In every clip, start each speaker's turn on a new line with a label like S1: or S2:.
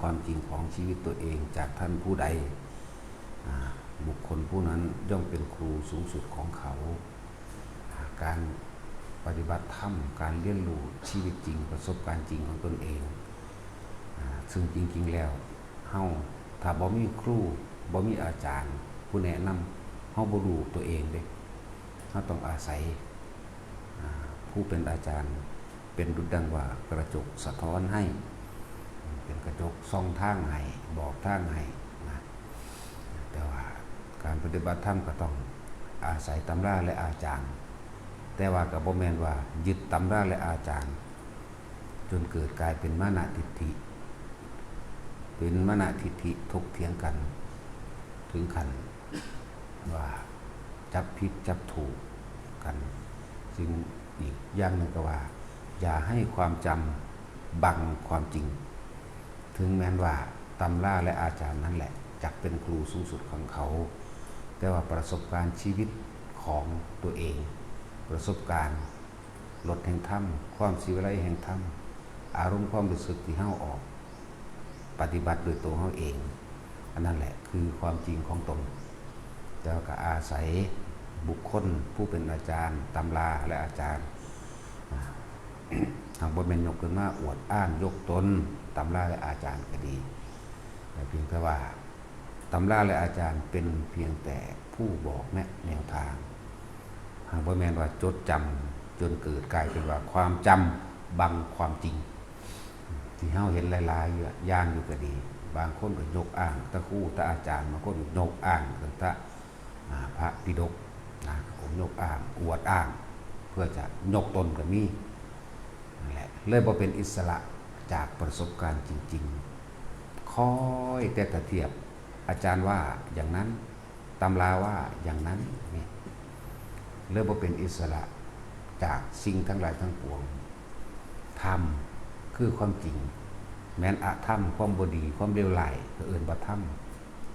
S1: ความจริงของชีวิตตัวเองจากท่านผู้ใด บุคคลผู้นั้นย่อมเป็นครูสูงสุดของเขา การปฏิบัติธรรมการเรียนรู้ชีวิตจริงประสบการณ์จริงของตนเองอซึ่งจริง ๆ แล้วเฮาถ้าบ่มีครูบ่มีอาจารย์ ผู้แนะนำเฮาบ่รู้ตัวเองเด้เฮาต้องอาศัยผู้เป็นอาจารย์เป็นดุจดังว่ากระจกสะท้อนให้ เป็นกระจกส่องทางให้บอกทางให้นะแต่ว่าการปฏิบัติธรรมก็ต้องอาศัยตำราและอาจารย์ แต่ว่ากับบ่แมนว่ายึดตำราและอาจารย์ จนเกิดกลายเป็นมานะทิฏฐิ เป็นมานะทิฏฐิถกเถียงกัน ถึงขันว่าจับผิดจับถูกกันซึ่งอีกอย่างหนึ่งก็ว่า อย่าให้ความจำบังความจริง ถึงแม้นว่าตำราและอาจารย์นั่นแหละจักเป็นครูสูงสุดของเขา แต่ว่าประสบการณ์ชีวิตของตัวเอง ประสบการณ์ลดแห่งธรรมความสิวิไลแห่งธรรมอารมณ์ความรู้สึกที่เฮาออก ปฏิบัติโดยตัวเฮาเอง อันนั้นแหละคือความจริงของตนแต่ว่าก็อาศัยบุคคลผู้เป็นอาจารย์ตำราและอาจารย์ทางบนเป็นยกขึ้นมาอวดอ้างยกตน ตำราและอาจารย์ก็ดีแต่เพียงแต่ว่าตำราและอาจารย์เป็นเพียงแต่ผู้บอกแนะแนวทางหากบ่าแมนว่าจดจำจนเกิดกลายเป็นว่าความจำบังความจริง ที่เฮาเห็นหลายๆอยู่ย่างอยู่ก็ดี บางคนก็ยกอ้างตะคู่ตะอาจารย์บางคนก็ยกอ้างตั้งแต่อ่าพระปิฎกนะผมยกอ้างอวดอ้าง เพื่อจะยกตนก็มีนั่นแหละเลยบ่เป็นอิสระ จากประสบการณ์จริงๆ คอยแต่ตะเทียบอาจารย์ว่าอย่างนั้นตำราว่าอย่างนั้นนี่เลยบ่เป็นอิสระจากสิ่งทั้งหลายทั้งปวงธรรมคือความจริง แม้นอะธรรมความบดี ความเลวไหลก็เอื่นบ่ธรรม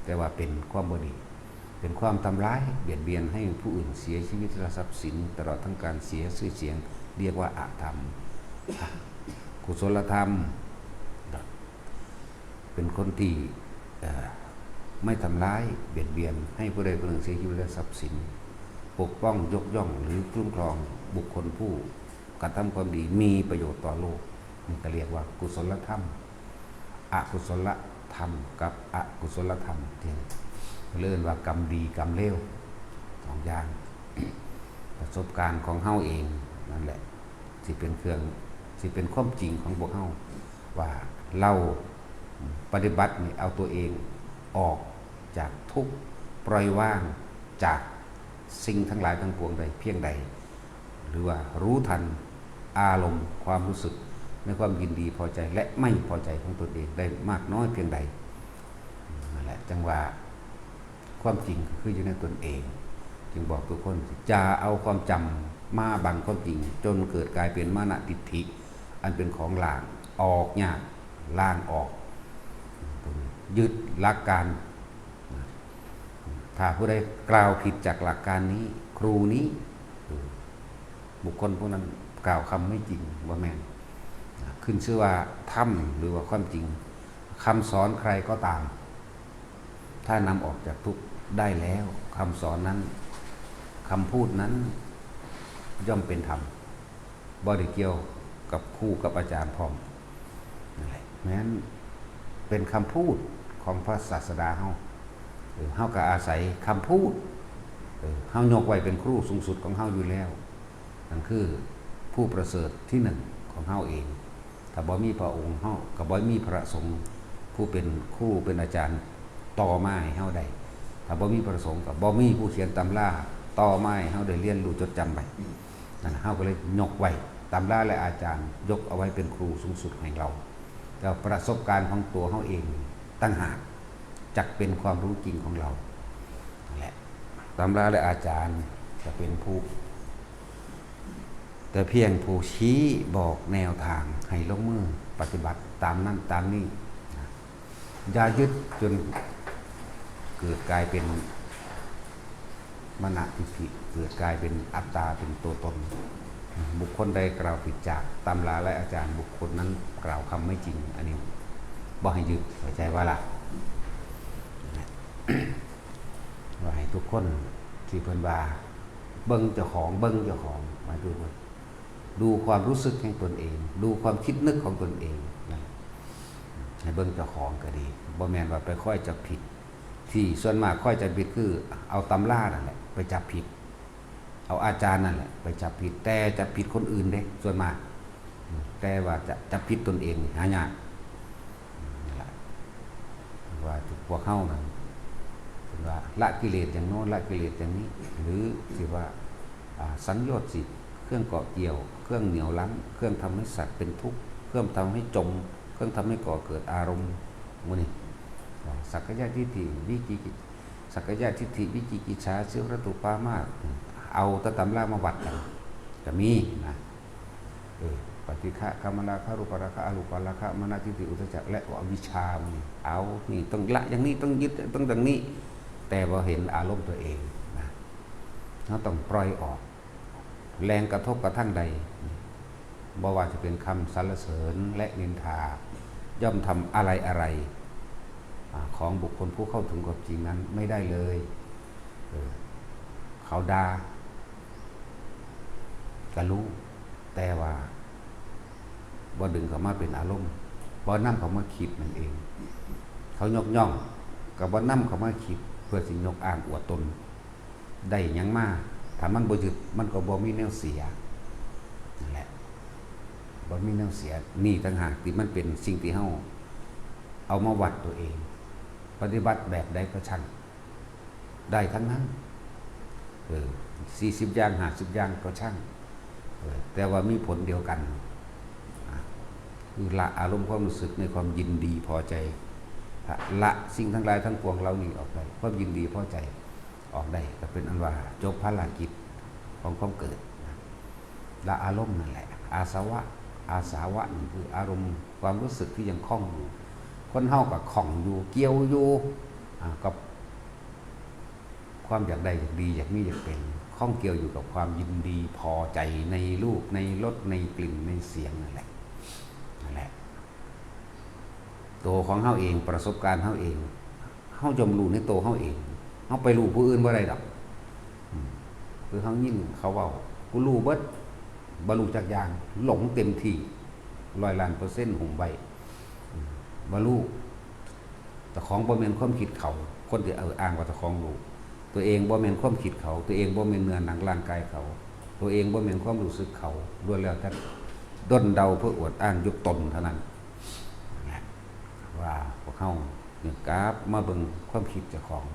S1: แต่ว่าเป็นความบดีเป็นความทำร้ายเบียดเบียนให้ผู้อื่นเสียชีวิตและทรัพย์สิน ตลอดทั้งการเสียชื่อเสียง เรียกว่าอาธรรม กุศลธรรม เป็นคนที่ไม่ทำร้ายเบียดเบียน ให้ผู้ใดผู้หนึ่งเสียชีวิตและทรัพย์สิน ปกป้องยกย่องหรือคุ้มครองบุคคลผู้กระทำความดีมีประโยชน์ต่อโลกนี่ก็เรียกว่ากุศลธรรมอกุศลธรรมกับอกุศลธรรมที่เลื่อนว่ากรรมดีกรรมเลวสองอย่าง ประสบการณ์ของเฮาเองนั่นแหละที่เป็นเครื่อง ที่เป็นความจริงของพวกเฮาว่าเราปฏิบัตินี่เอาตัวเองออกจากทุกปล่อยวางจากสิ่งทั้งหลายทั้งปวงใดเพียงใด หรือว่ารู้ทันอารมณ์ความรู้สึกในความยินดีพอใจและไม่พอใจของตนเองได้มากน้อยเพียงใดนั่นแหละจังว่าความจริงคืออยู่ในตนเอง จึงบอกทุกคนจะเอาความจำมาบังความจริง จนเกิดกลายเป็นมานะทิฐิ อันเป็นของล่างออกยากล่างออก ยึดหลักการ ถ้าผู้ใดกล่าวผิดจากหลักการนี้ ครูนี้บุคคลพวกนั้นกล่าวคำไม่จริงว่าแมนขึ้นชื่อว่าถ้ำหรือว่าความจริงคำสอนใครก็ตาม ถ้านำออกจากทุกได้แล้วคำสอนนั้นคำพูดนั้นย่อมเป็นธรรมบริเกียว กับคู่กับอาจารย์พร้อมนั่นแหละแม้นเป็นคำพูดของพระศาสดาเฮาเออเฮาก็อาศัยคำพูดเออเฮายกไว้เป็นครูสูงสุดของเฮาอยู่แล้วนั่นคือผู้ประเสริฐที่หนึ่งของเฮาเองถ้าบ่มีพระองค์เฮาก็บ่มีพระสงฆ์ผู้เป็นครูเป็นอาจารย์ต่อมาให้เฮาได้ถ้าบ่มีพระสงฆ์ก็บ่มีผู้เขียนตำราต่อมาให้เฮาได้เรียนรู้จดจำไปนั่นเฮาก็เลยยกไว้ ตำราและอาจารย์ยกเอาไว้เป็นครูสูงสุดให้เรา แต่ประสบการณ์ของตัวเฮาเองตั้งหากจักเป็นความรู้จริงของเราแหละตำราและอาจารย์จะเป็นผู้ แต่เพียงผู้ชี้บอกแนวทางให้ลงมือปฏิบัติตามนั้นตามนี้อย่ายึดจนเกิดกลายเป็นมณฑิฐิเกิดกลายเป็นอัตตาเป็นตัวตน บุคคลใดกล่าวผิดจากตำราและอาจารย์บุคคลนั้นกล่าวคำไม่จริง อันนี้บ่ให้ยึดใจว่าล่ะว่าให้ทุกคนที่เพิ่นว่าเบิ่งเจ้าของเบิ่งเจ้าของมาดูว่าดูความรู้สึกของตนเอง ดูความคิดนึกของตนเองนะให้เบิ่งเจ้าของก็ดีบ่แมนว่าไปค่อยจะผิด ที่ส่วนมากค่อยจะผิดคือ เอาตำรานั่นแหละไปจับผิด เอาอาจารย์นั่นแหละไปจับผิดแต่จะผิดคนอื่นเด้ส่วนมากแต่ว่าจะจะผิดตนเองนี่หายากนั่นล่ะว่าพวกเฮานั้นเป็นว่าละกิเลสอย่างโน้นละกิเลสอย่างนี้ หรือสิว่าอ่าสังโยชน์สิเครื่องเกาะเกี่ยว เครื่องเหนียวรั้งเครื่องทำให้สัตว์เป็นทุกข์เครื่องทำให้จม เครื่องทำให้ก่อเกิดอารมณ์มูนี้สักกายทิฏฐิวิจิกิสักกายทิฏฐิวิจิกิจฉาเชื้อระตุปามาส เอาตะตำรามาวัดกันก็มีนะเออปฏิฆะกรรมราคะรูปราคะอรูปราคะมนาทิฏฐิอุทธัจจะและอวิชามันเอานี่ต้องละอย่างนี้ต้องยึดต้องอย่างนี้ แต่พอเห็นอารมณ์ตัวเองนะเราต้องปล่อยออก แรงกระทบกระทั่งใดบ่ว่าจะเป็นคำสรรเสริญและนินทา ย่อมทำอะไรอะไรของบุคคลผู้เข้าถึงความจริงนั้นไม่ได้เลยเออเขาดา ก็รู้แต่ว่าบ่ดึงเขามาเป็นอารมณ์บ่นำเขามาคิดนั่นเอง เขายกย่องกับบ่นำเขามาคิด เพื่อสิยกอ้างอวดตน ได้ยังมาถ้ามันบ่ยึดมันก็บ่มีแนวเสียนั่นแหละบ่มีแนวเสียนี่ต่างหากที่มันเป็นสิ่งที่เฮาเอามาวัดตัวเอง ปฏิบัติแบบใดก็ช่างได้ทั้งนั้นเออ40อย่าง50อย่างก็ช่าง แต่ว่ามีผลเดียวกันคือละอารมณ์ความรู้สึกในความยินดีพอใจละสิ่งทั้งหลายทั้งปวงเรานี่ออกไปความยินดีพอใจออกได้ก็เป็นอันว่าจบภารกิจของความเกิดละอารมณ์นั่นแหละ อาสวะ อาสาวะนี่คืออารมณ์ความรู้สึกที่ยังคล่องอยู่คนเฮากับข่องอยู่เกี่ยวอยู่กับความอยากได้อยากดีอยากมีอยากเป็น ข้องเกี่ยวอยู่กับความยินดีพอใจในรูปในรสในกลิ่นในเสียงนั่นแหละนั่นแหละ ตัวของเฮาเองประสบการณ์เฮาเองเฮาจมรู้ในตัวเฮาเองเฮาไปรู้ผู้อื่นบ่ได้ดอกคือเฮายินเขาเว้ากูรู้เบิดบ่รู้จักอย่างหลงเต็มที่ร้อยล้านเปอร์เซ็นต์หุมใบบ่รู้แต่ของบ่แม่นความคิดเขา คนที่เอออ้างว่าแต่ของรู้ ตัวเองบ่แม่นความคิดเขา ตัวเองบ่แม่นเนื้อหนังร่างกายเขา ตัวเองบ่แม่นความรู้สึกเขาล้วนแล้วแต่ด้นเดาเพื่ออวดอ้างยกตนเท่านั้นว่าพวกเขาเนี่ยกราบมาเบิ่งความคิดเจ้าของ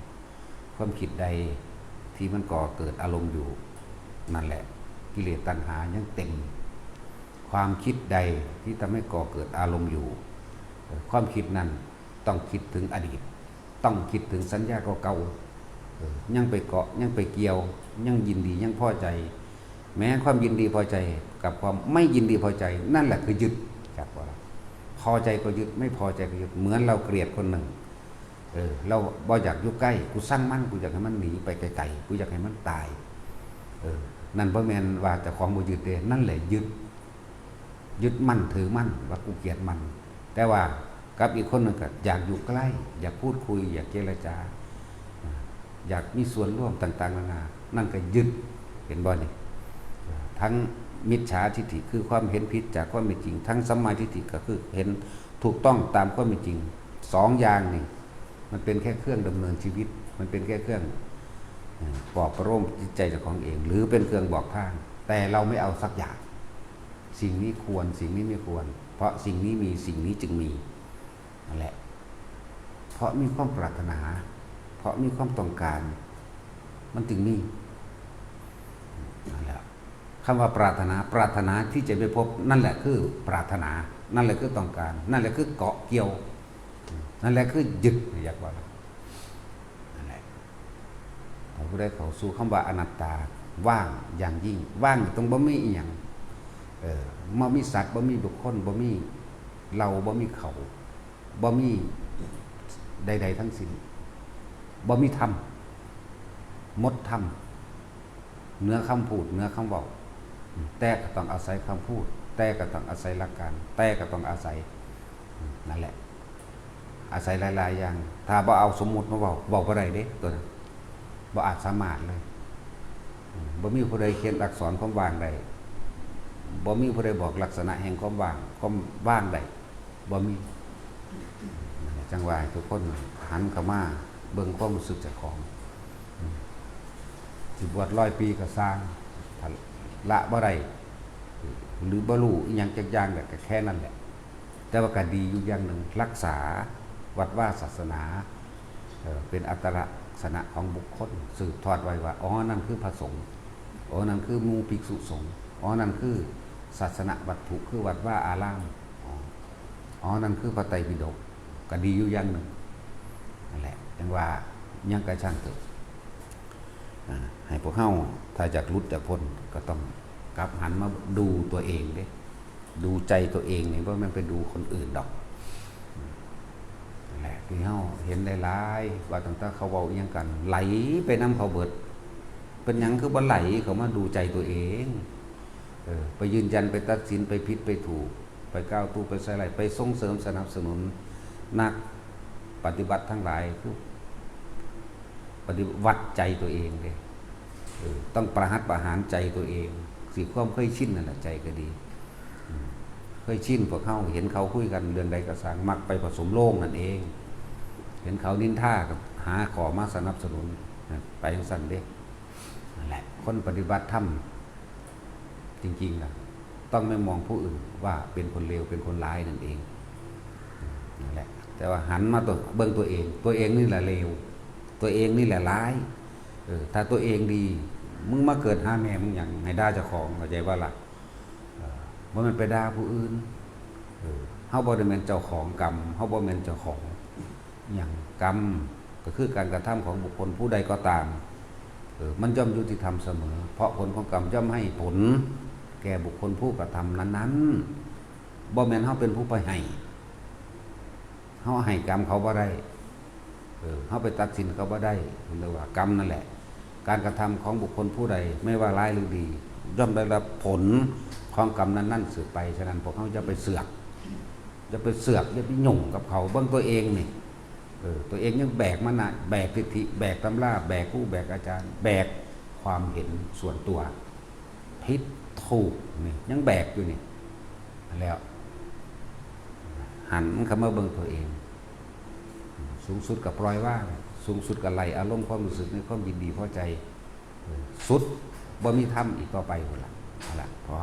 S1: ความคิดใดที่มันก่อเกิดอารมณ์อยู่นั่นแหละ กิเลสตัณหายังเต็ม ความคิดใดที่ทำให้ก่อเกิดอารมณ์อยู่เอ่อความคิดนั้นต้องคิดถึงอดีต ต้องคิดถึงสัญญาเก่าๆ ยังไปเกาะยังไปเกี่ยว ยังยินดียังพอใจ แม้ความยินดีพอใจ กับความไม่ยินดีพอใจ นั่นแหละคือยึดจากว่าพอใจก็ยึดไม่พอใจก็ยึดเหมือนเราเกลียดคนหนึ่งเออเราบ่อยากอยู่ใกล้กูสร้างมั่นกูอยากให้มันหนีไปไกลๆกูอยากให้มันตายเออนั่นเพราะแมนว่าแต่ของบ่ยึดเดนั่นแหละยึด ยึดมั่นถือมั่นว่ากูเกลียดมัน แต่ว่ากับอีกคนหนึ่งก็อยากอยู่ใกล้ อยากพูดคุย อยากเจรจา อยากมีส่วนร่วมต่างๆนานา นั่นก็ยึดเห็นบ่นี่ทั้งมิจฉาทิฏฐิคือความเห็นผิดจากความเป็นจริง ทั้งสัมมาทิฏฐิก็คือเห็นถูกต้องตามความเป็นจริงสองอย่างนี่มันเป็นแค่เครื่องดำเนินชีวิต มันเป็นแค่เครื่องเอ่อปลอบประโลมจิตใจเจ้าของเอง หรือเป็นเครื่องบอกทาง แต่เราไม่เอาสักอย่าง สิ่งนี้ควรสิ่งนี้ไม่ควร เพราะสิ่งนี้มีสิ่งนี้จึงมีนั่นแหละ เพราะมีความปรารถนา เพราะมีความต้องการ มันจึงมีนั่นแหละคำว่าปรารถนา ปรารถนาที่จะไปพบ นั่นแหละคือ ปรารถนา นั่นแหละคือต้องการ นั่นแหละคือเกาะเกี่ยว นั่นแหละคือยึดอยากว่านั่นแหละถ้าผู้ใดเขาสู่คำว่าอนัตตาว่างอย่างยิ่ง ว่างตรงบ่มีอีหยังเออบ่มีสัตว์บ่มีบุคคลบ่มีเราบ่มีเขาบ่มีใด ๆ ทั้งสิ้น บ่มีธรรมมดธรรมเนื้อคำพูดเนื้อคำบอกแต่ก็ต้องอาศัยคำพูด แต่ก็ต้องอาศัยหลักการ แต่ก็ต้องอาศัยนั่นแหละ อาศัยหลายๆอย่าง ถ้าบ่เอาสมมุติมาเว้าเว้าบ่ได้เด้ตัวนั้นบ่อาจสามารถเลยบ่มีผู้ใดเขียนอักษรความว่างได้บ่มีผู้ใดบอกลักษณะแห่งความว่างความว่างได้บ่มีนั่นแหละจังว่าให้ทุกคนหันเข้ามา เบิ่งความรู้สึกจ้าของสิบวชร้อยปีก็สร้างถ้าละบ่ได้หรือบ่รู้อีหยังจักอย่างก็แค่นั้นแหละ แต่ว่าก็ดีอยู่อย่างหนึ่งรักษาวัดว่าศาสนาเป็นอัตลักษณะของบุคคล สืบทอดไว้ว่า อ๋อ นั่นคือพระสงฆ์ อ๋อ นั่นคือมูภิกษุสงฆ์ อ๋อ นั่นคือศาสนาวัตถุคือวัดว่าอาราม อ๋ออ๋อนั่นคือพระไตรปิฎกก็ดีอยู่อย่างหนึ่งนั่นแหละ ยังว่ายังกระช่างเถอะให้พวกเฮาถ้าจากรุดจากพ้นก็ต้องกลับหันมาดูตัวเองเด้ดูใจตัวเองเนี่ยว่ามันไปดูคนอื่นดอกแหละที่เฮาเห็นได้หลายๆว่าตั้งแต่เขาเว้าอหยังกัน ไหลไปน้ำเขาเบิด เป็นยังคือบ่ไหลเขามาดูใจตัวเองเออไปยืนยันไปตัดสินไปผิดไปถูก ไปก้าวตู้ไปใส่ไหลไปส่งเสริมสนับสนุนนักปฏิบัติทั้งหลายคือ ปฏิวัติใจตัวเองเลยต้องประหัตประหารใจตัวเองสิความเคยชินนั่นแหละใจก็ดีเคยชินพวกเขาเห็นเขาคุยกันเรื่องใดก็สั่งมักไปผสมโล่งนั่นเอง เห็นเขานินท่ากับหาขอมาสนับสนุนไปยังสั่นเด้นั่นแหละคนปฏิบัติธรรมจริงๆนะต้องไม่มองผู้อื่นว่าเป็นคนเลวเป็นคนร้ายนั่นเองนั่นแหละแต่ว่าหันมาตัวเบิ่งตัวเอง ตัวเองนี่แหละเลว ตัวเองนี่แหละร้ายถ้าตัวเองดี มึงมาเกิดหาแม่มึงอย่างให้ด่าเจ้าของเข้าใจว่าล่ะว่ามันไปด่าผู้อื่นเฮาบ่ได้แม่นเจ้าของกรรมเฮาบ่แม่นเจ้าของอย่างกรรมก็คือการกระทำของบุคคลผู้ใดก็ตามมันย่อมยุติธรรมเสมอ เพราะผลของกรรมย่อมให้ผล แก่บุคคลผู้กระทำนั้นๆบ่แม่นเฮาเป็นผู้ไปให้เฮาให้กรรมเขาบ่ได้ เออเฮาไปตัดสินเขาบ่ได้เรียกว่ากรรมนั่นแหละ การกระทำของบุคคลผู้ใด ไม่ว่าร้ายหรือดี ย่อมได้รับผลของกรรมนั้นนั่นสืบไปฉะนั้นพวกเขาจะไปเสือกจะไปเสือกจะไปหยุ่งกับเขาเบื้องตัวเองนี่เออตัวเองยังแบกมานะแบกทิฏฐิแบกตำราแบกผู้แบกอาจารย์ แบกความเห็นส่วนตัวผิดถูกนี่ยังแบกอยู่นี่แล้ว หันเข้ามาเบิ่งตัวเอง สูงสุดกับปล่อยว่างสูงสุดกับไหลอารมณ์ความรู้สึกในความยินดีพอใจ สุดบ่มีธรรมอีกต่อไปหมดละเอาละเพราะ